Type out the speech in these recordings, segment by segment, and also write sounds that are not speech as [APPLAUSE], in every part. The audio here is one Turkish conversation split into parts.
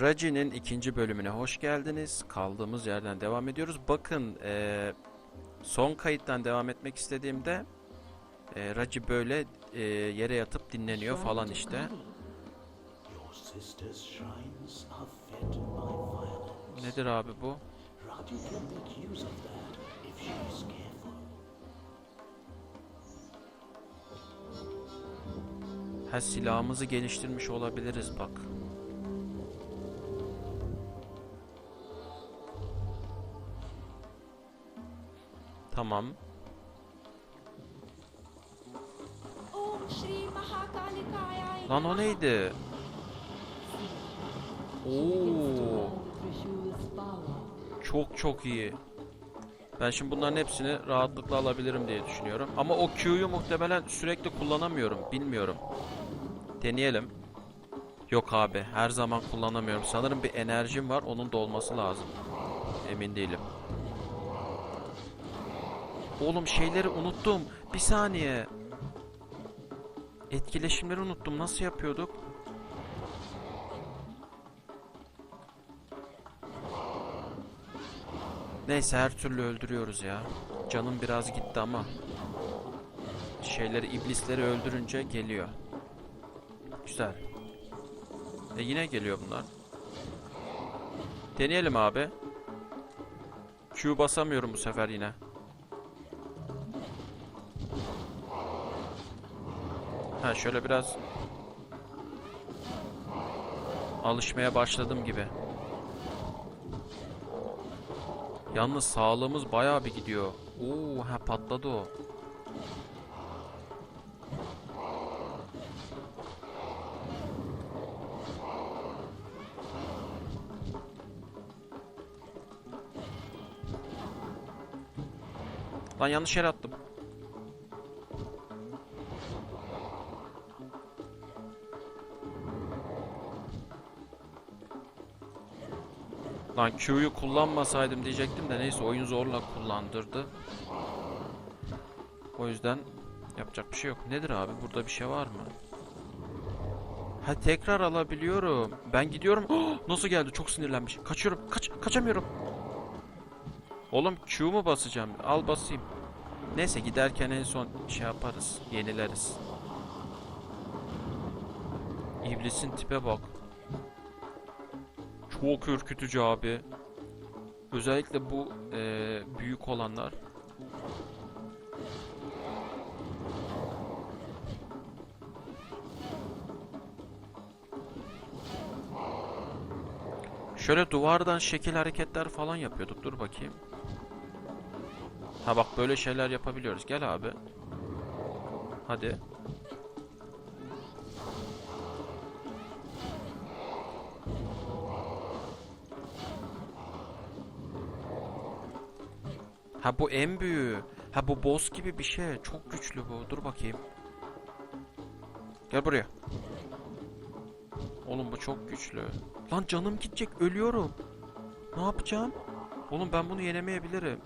Raci'nin ikinci bölümüne hoş geldiniz. Kaldığımız yerden devam ediyoruz. Bakın eee, son kayıttan devam etmek istediğimde eee Raci böyle eee, yere yatıp dinleniyor falan işte. Nedir abi bu? Ha silahımızı geliştirmiş olabiliriz bak. Tamam. Lan o neydi? Oo. Çok çok iyi. Ben şimdi bunların hepsini rahatlıkla alabilirim diye düşünüyorum. Ama o Q'yu muhtemelen sürekli kullanamıyorum. Bilmiyorum. Deneyelim. Yok abi her zaman kullanamıyorum. Sanırım bir enerjim var onun dolması lazım. Emin değilim. Oğlum şeyleri unuttum. Bir saniye. Etkileşimleri unuttum. Nasıl yapıyorduk? Neyse her türlü öldürüyoruz ya. Canım biraz gitti ama. Şeyleri iblisleri öldürünce geliyor. Güzel. E yine geliyor bunlar. Deneyelim abi. Q basamıyorum bu sefer yine. Ha şöyle biraz alışmaya başladım gibi. Yalnız sağlığımız bayağı bir gidiyor. Oo, ha patladı o. Lan yanlış yere attım. Lan Q'yu kullanmasaydım diyecektim de neyse oyun zorla kullandırdı. O yüzden yapacak bir şey yok. Nedir abi? Burada bir şey var mı? Ha tekrar alabiliyorum. Ben gidiyorum. [GASPS] Nasıl geldi? Çok sinirlenmiş. Kaçıyorum. Kaç kaçamıyorum. Oğlum Q mu basacağım? Al basayım. Neyse giderken en son şey yaparız. Yenileriz. İblisin tipe bak. Çok ürkütücü abi. Özellikle bu eee, büyük olanlar. Şöyle duvardan şekil hareketler falan yapıyorduk. Dur bakayım. Ha bak böyle şeyler yapabiliyoruz. Gel abi. Hadi. Ha bu en büyüğü. Ha bu boss gibi bir şey. Çok güçlü bu. Dur bakayım. Gel buraya. Oğlum bu çok güçlü. Lan canım gidecek. Ölüyorum. Ne yapacağım? Oğlum ben bunu yenemeyebilirim.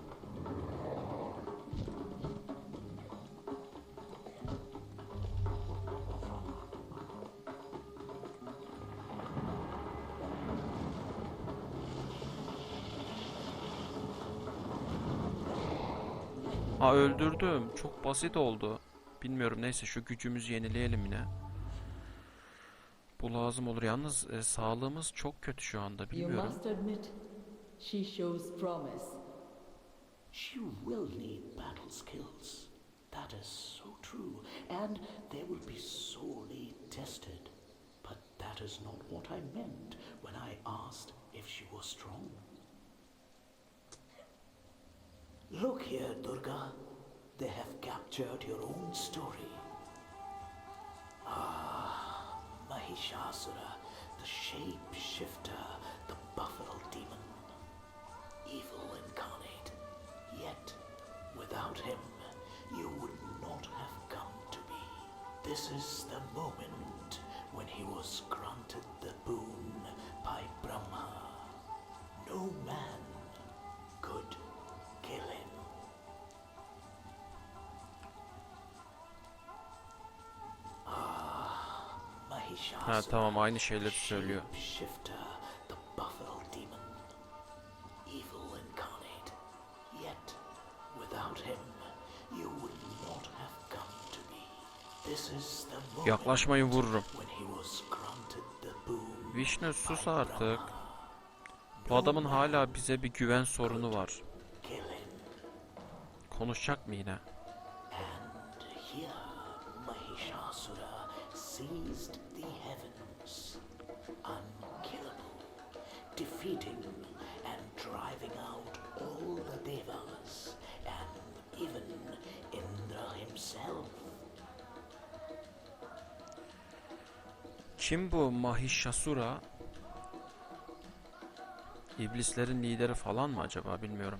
Öldürdüm. Çok basit oldu. Bilmiyorum neyse şu gücümüzü yenileyelim yine. Bu lazım olur. Yalnız e, sağlığımız çok kötü şu anda. You Bilmiyorum. must admit, she shows promise. She will need battle skills. That is so true. And they will be sorely tested. But that is not what I meant when I asked if she was strong. Look here, Durga. They have captured your own story. Ah, Mahishasura, the shapeshifter, the buffalo demon. Evil incarnate. Yet, without him, you would not have come to be. This is the moment when he was granted the boon by Brahma. No man could Ha tamam aynı şeyleri söylüyor. Yaklaşmayı vururum. Vishnu sus artık. Bu adamın hala bize bir güven sorunu var. Konuşacak mı yine? Heavens, unkillable, defeating and driving out all the devas and even Indra himself. Kim bu Mahishasura? İblislerin lideri falan mı acaba bilmiyorum.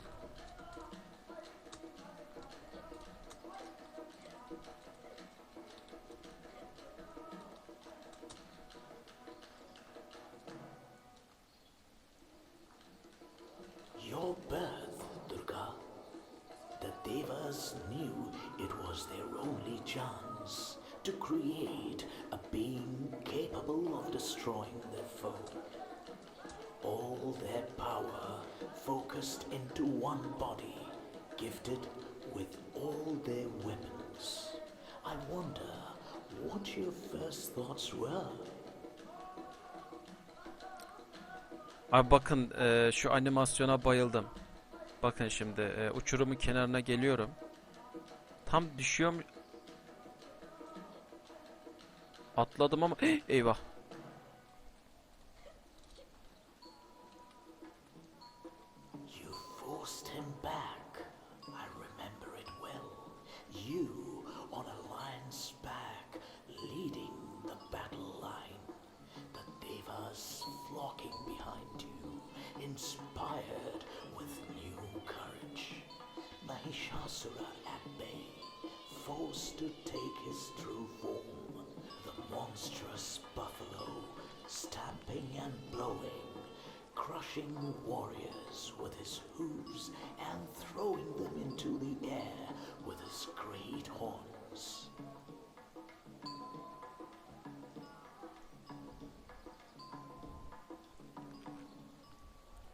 Focused into one body, gifted with all their weapons. I wonder what your first thoughts were. Abi bakın e, şu animasyona bayıldım. Bakın şimdi e, uçurumun kenarına geliyorum. Tam düşüyorum. [GASPS] Atladım ama [GASPS] eyvah. Inspired with new courage. Mahishasura at bay, forced to take his true form. The monstrous buffalo, stamping and blowing crushing warriors with his hooves and throwing them into the air with his great horns.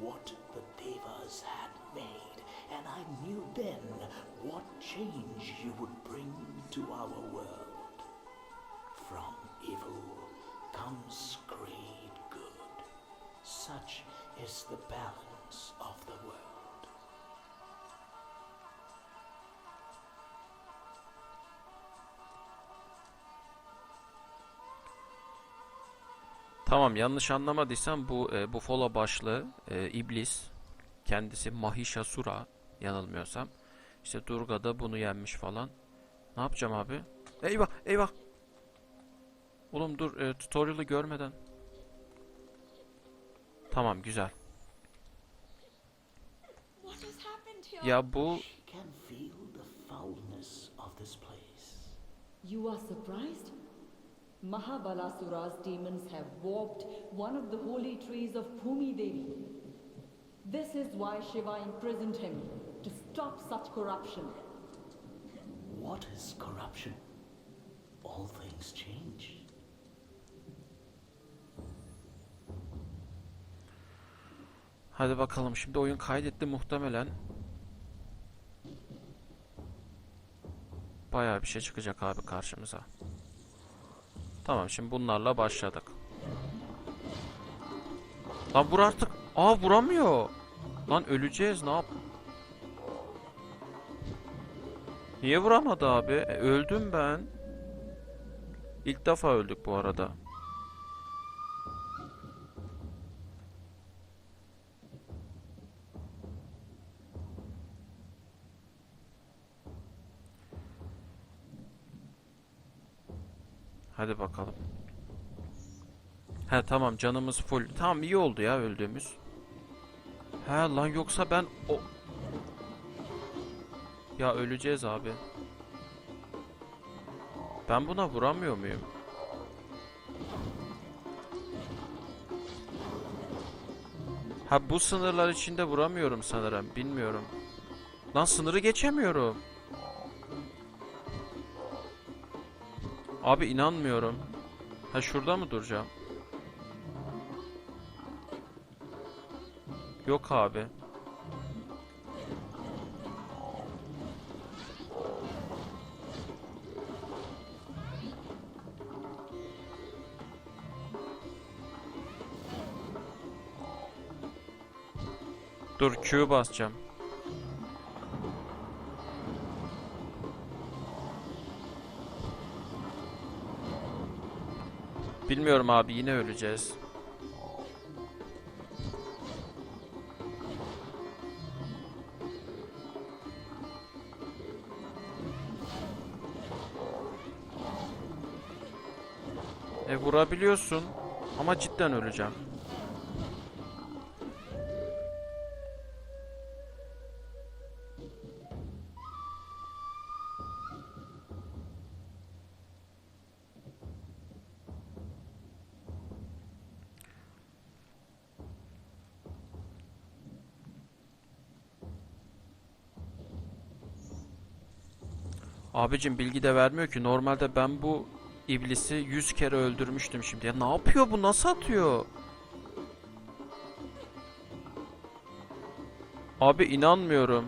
what the Devas had made, and I knew then what change you would bring to our world. From evil comes great good. Such is the balance of the world. Tamam yanlış anlamadıysam bu e, Buffalo başlı e, iblis kendisi Mahishasura yanılmıyorsam. İşte Durga da bunu yenmiş falan. Ne yapacağım abi? Eyvah eyvah. Oğlum dur e, tutorial'ı görmeden. Tamam güzel. Ya bu. You are surprised? Mahabalasura's demons have warped one of the holy trees of Bhumi Devi. This is why Shiva imprisoned him, to stop such corruption. What is corruption? All things change. hadi bakalım şimdi oyun kaydetti muhtemelen. Bayağı bir şey çıkacak abi karşımıza. Tamam şimdi bunlarla başladık. Lan vur artık. Aa vuramıyor. Lan öleceğiz ne yap? Niye vuramadı abi? E, öldüm ben. İlk defa öldük bu arada. He tamam canımız full. Tamam iyi oldu ya öldüğümüz. He lan yoksa ben o... Ya öleceğiz abi. Ben buna vuramıyor muyum? Ha bu sınırlar içinde vuramıyorum sanırım. Bilmiyorum. Lan sınırı geçemiyorum. Abi inanmıyorum. Ha şurada mı duracağım? Yok abi. Dur Q basacağım. Bilmiyorum abi yine öleceğiz. E vurabiliyorsun ama cidden öleceğim. Abicim bilgi de vermiyor ki. Normalde ben bu iblisi 100 kere öldürmüştüm şimdi. Ya ne yapıyor bu? Nasıl atıyor? Abi inanmıyorum.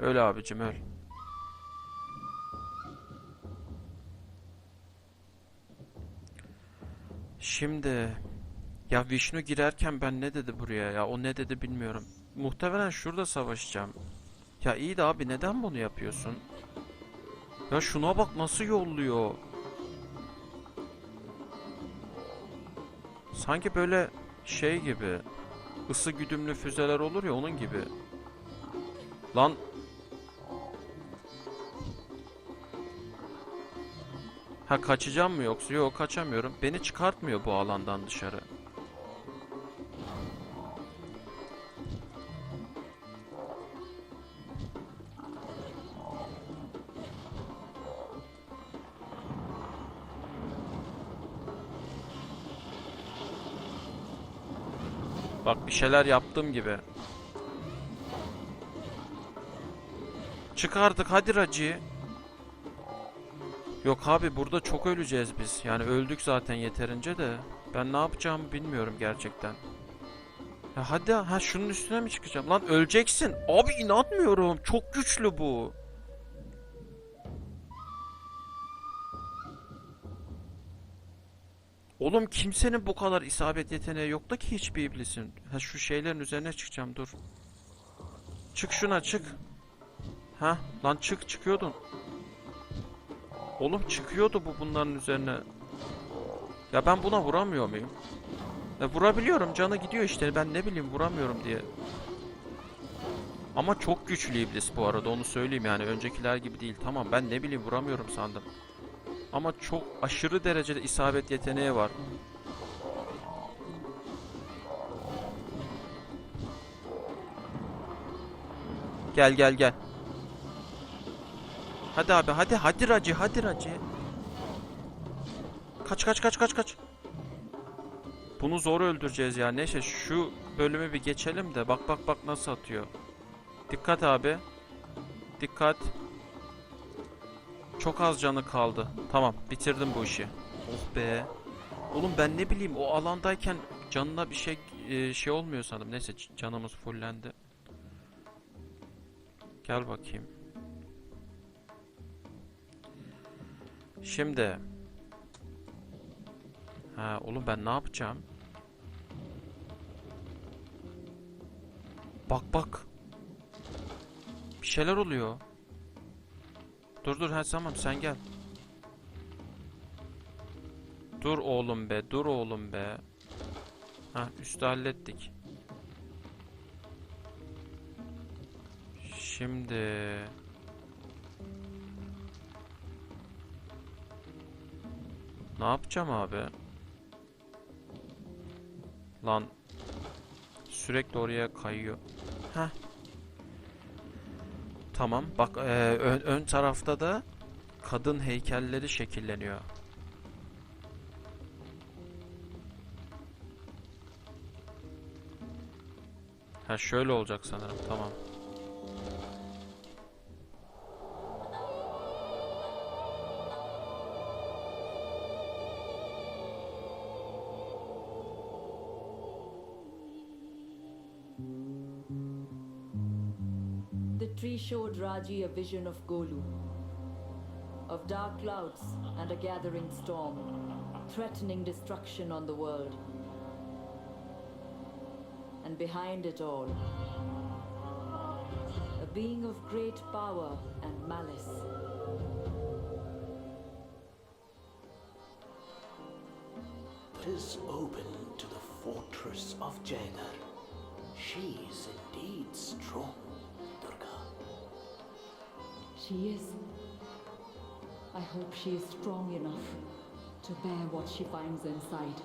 Öyle abicim öl. Şimdi ya Vishnu girerken ben ne dedi buraya ya o ne dedi bilmiyorum. Muhtemelen şurada savaşacağım. Ya iyi de abi neden bunu yapıyorsun? Ya şuna bak nasıl yolluyor. Sanki böyle şey gibi ısı güdümlü füzeler olur ya onun gibi. Lan Ha kaçacağım mı yoksa? Yok kaçamıyorum. Beni çıkartmıyor bu alandan dışarı. Bak bir şeyler yaptığım gibi. Çık artık hadi Raci. Yok abi burada çok öleceğiz biz. Yani öldük zaten yeterince de. Ben ne yapacağımı bilmiyorum gerçekten. Ya hadi ha şunun üstüne mi çıkacağım? Lan öleceksin. Abi inanmıyorum. Çok güçlü bu. Oğlum kimsenin bu kadar isabet yeteneği yok da ki hiçbir iblisin. Ha şu şeylerin üzerine çıkacağım dur. Çık şuna çık. Ha lan çık çıkıyordun. Oğlum çıkıyordu bu bunların üzerine. Ya ben buna vuramıyor muyum? Ya vurabiliyorum canı gidiyor işte ben ne bileyim vuramıyorum diye. Ama çok güçlü iblis bu arada onu söyleyeyim yani öncekiler gibi değil. Tamam ben ne bileyim vuramıyorum sandım. Ama çok aşırı derecede isabet yeteneği var. Gel gel gel. Hadi abi hadi hadi Raci hadi Raci. Kaç kaç kaç kaç kaç. Bunu zor öldüreceğiz ya. Neyse şu bölümü bir geçelim de bak bak bak nasıl atıyor. Dikkat abi. Dikkat. Çok az canı kaldı. Tamam bitirdim bu işi. Oh be. Oğlum ben ne bileyim o alandayken canına bir şey e, şey olmuyor sanırım. Neyse canımız fullendi. Gel bakayım. Şimdi. Ha oğlum ben ne yapacağım? Bak bak. Bir şeyler oluyor. Dur dur ha tamam sen gel. Dur oğlum be dur oğlum be. Ha üstü hallettik. Şimdi ne yapacağım abi? Lan sürekli oraya kayıyor. Heh. Tamam. Bak eee, ön, ön tarafta da kadın heykelleri şekilleniyor. Ha şöyle olacak sanırım. Tamam. The tree showed Raji a vision of Golu, of dark clouds and a gathering storm, threatening destruction on the world. And behind it all, a being of great power and malice. is open to the fortress of Jagar. She is indeed strong, Durga. She is. I hope she is strong enough to bear what she finds inside.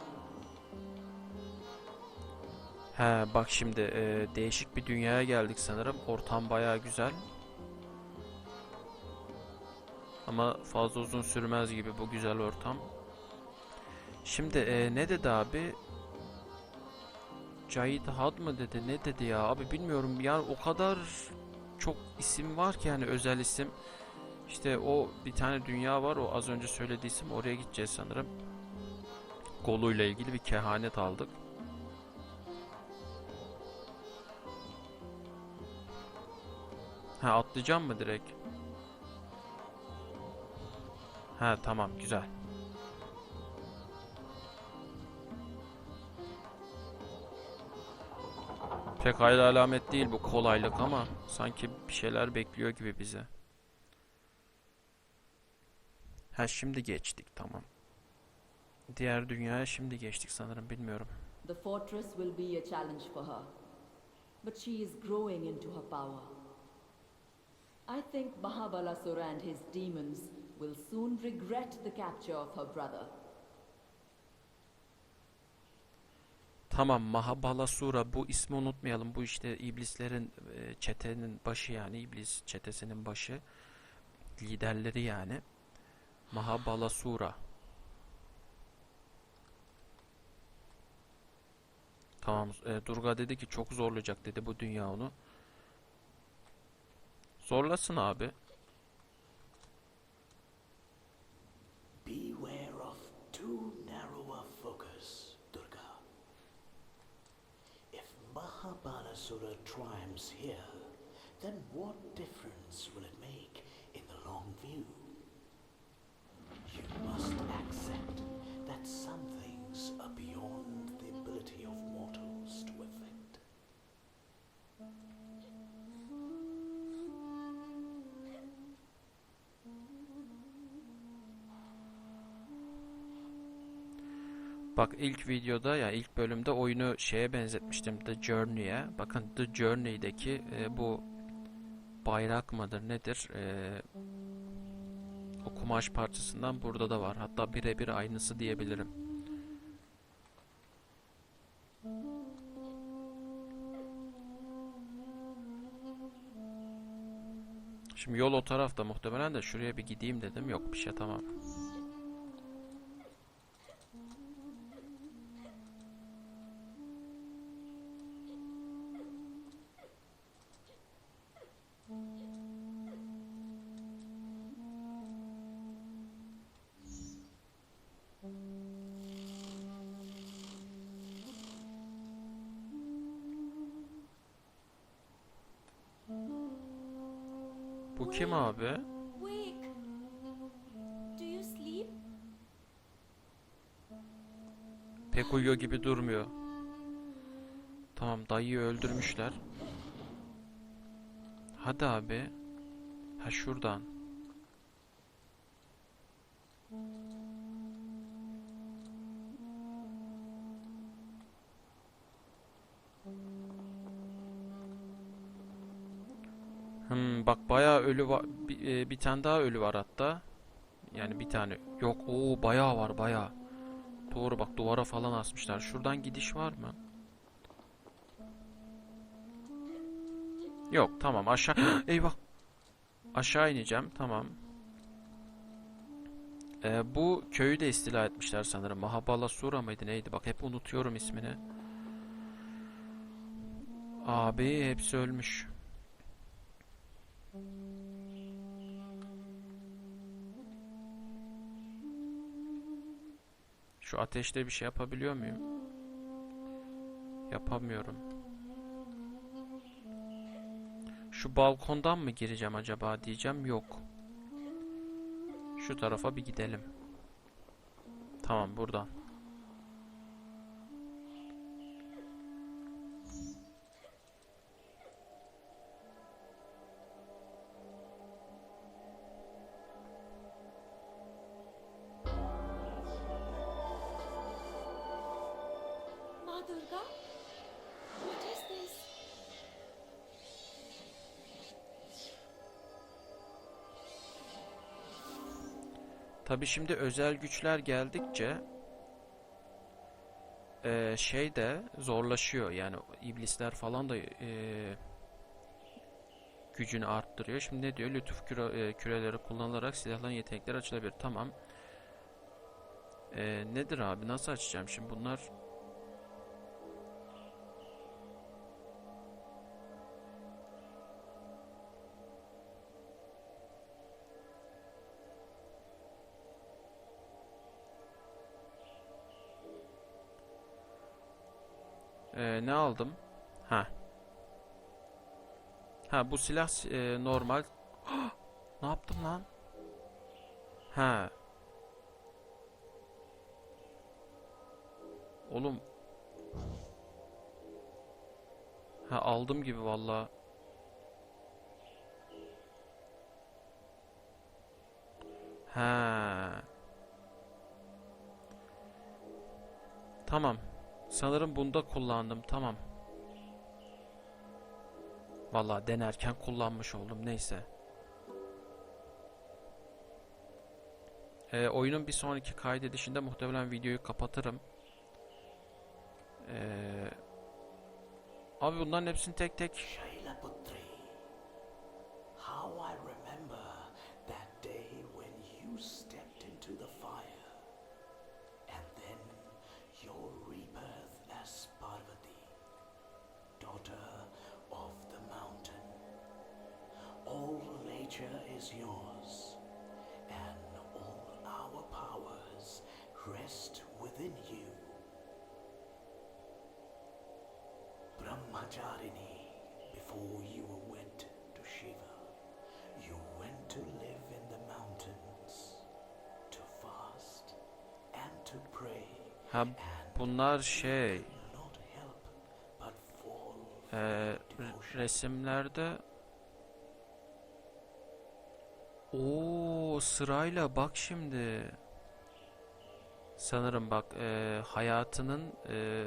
He bak şimdi e, değişik bir dünyaya geldik sanırım. Ortam bayağı güzel. Ama fazla uzun sürmez gibi bu güzel ortam. Şimdi e, ne dedi abi? Cahit Had mı dedi? Ne dedi ya? Abi bilmiyorum. Yani o kadar çok isim var ki yani özel isim. İşte o bir tane dünya var. O az önce söylediği isim. Oraya gideceğiz sanırım. Golu'yla ilgili bir kehanet aldık. Ha atlayacağım mı direkt? Ha tamam güzel. Pek hayırlı alamet değil bu kolaylık ama sanki bir şeyler bekliyor gibi bize. Ha şimdi geçtik tamam. Diğer dünyaya şimdi geçtik sanırım bilmiyorum. The fortress will be a challenge for her. But she is growing into her power. I think Mahabalasura and his demons will soon regret the capture of her brother. Tamam Mahabalasura bu ismi unutmayalım. Bu işte iblislerin e, çetenin başı yani iblis çetesinin başı. Liderleri yani. Mahabalasura. Tamam e, Durga dedi ki çok zorlayacak dedi bu dünya onu. Zorlasın abi. Mahabalasura triumphs here, then what difference will it make in the long view? You must accept that some things are beyond Bak ilk videoda ya ilk bölümde oyunu şeye benzetmiştim The Journey'e. Bakın The Journey'deki e, bu bayrak mıdır nedir? E, o kumaş parçasından burada da var. Hatta birebir aynısı diyebilirim. Şimdi yol o tarafta muhtemelen de şuraya bir gideyim dedim. Yok bir şey tamam. Kim abi? Pek uyuyor gibi durmuyor. Tamam dayıyı öldürmüşler. Hadi abi. Ha şuradan. Bak bayağı ölü var. Bir, e, bir tane daha ölü var hatta. Yani bir tane. Yok o bayağı var bayağı. Doğru bak duvara falan asmışlar. Şuradan gidiş var mı? Yok tamam aşağı. [GASPS] Eyvah. Aşağı ineceğim tamam. Ee, bu köyü de istila etmişler sanırım. Mahabala Sura mıydı neydi? Bak hep unutuyorum ismini. Abi hepsi ölmüş. Şu ateşte bir şey yapabiliyor muyum? Yapamıyorum. Şu balkondan mı gireceğim acaba diyeceğim. Yok. Şu tarafa bir gidelim. Tamam buradan. Tabi şimdi özel güçler geldikçe eee, şey de zorlaşıyor. Yani iblisler falan da eee, gücünü arttırıyor. Şimdi ne diyor? Lütuf küre- eee, küreleri kullanılarak silahların yetenekleri açılabilir. Tamam. Eee, nedir abi? Nasıl açacağım şimdi bunlar? Ee, ne aldım? Ha. Ha bu silah e, normal. [GASPS] ne yaptım lan? Ha. Oğlum. Ha aldım gibi valla. Ha. Tamam. Sanırım bunda kullandım. Tamam. Vallahi denerken kullanmış oldum. Neyse. Ee, oyunun bir sonraki kaydedişinde muhtemelen videoyu kapatırım. Ee, abi bunların hepsini tek tek. How I remember that day when you nature is yours, and all our powers rest within you. Brahmacharini, before you wed to Shiva, you went to live in the mountains, to fast and to pray, ha bunlar şey devotion. resimlerde Oo sırayla bak şimdi. Sanırım bak e, hayatının e,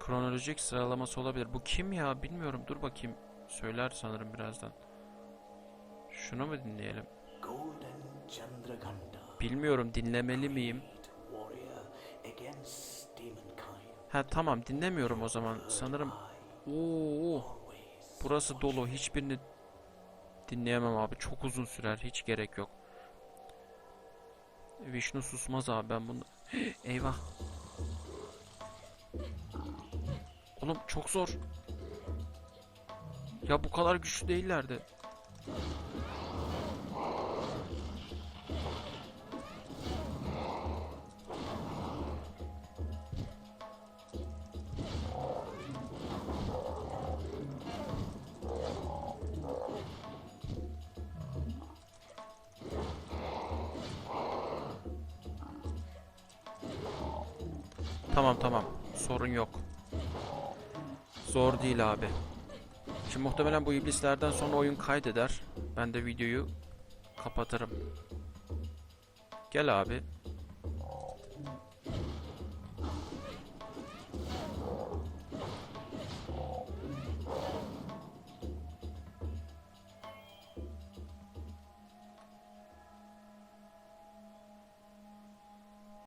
kronolojik sıralaması olabilir. Bu kim ya bilmiyorum. Dur bakayım. Söyler sanırım birazdan. Şunu mu dinleyelim? Bilmiyorum dinlemeli miyim? Ha tamam dinlemiyorum o zaman. Sanırım Oo burası dolu. Hiçbirini dinleyemem abi. Çok uzun sürer. Hiç gerek yok. Vişnu susmaz abi ben bunu. [GASPS] Eyvah. Oğlum çok zor. Ya bu kadar güçlü değillerdi. Tamam tamam. Sorun yok. Zor değil abi. Şimdi muhtemelen bu iblislerden sonra oyun kaydeder. Ben de videoyu kapatırım. Gel abi.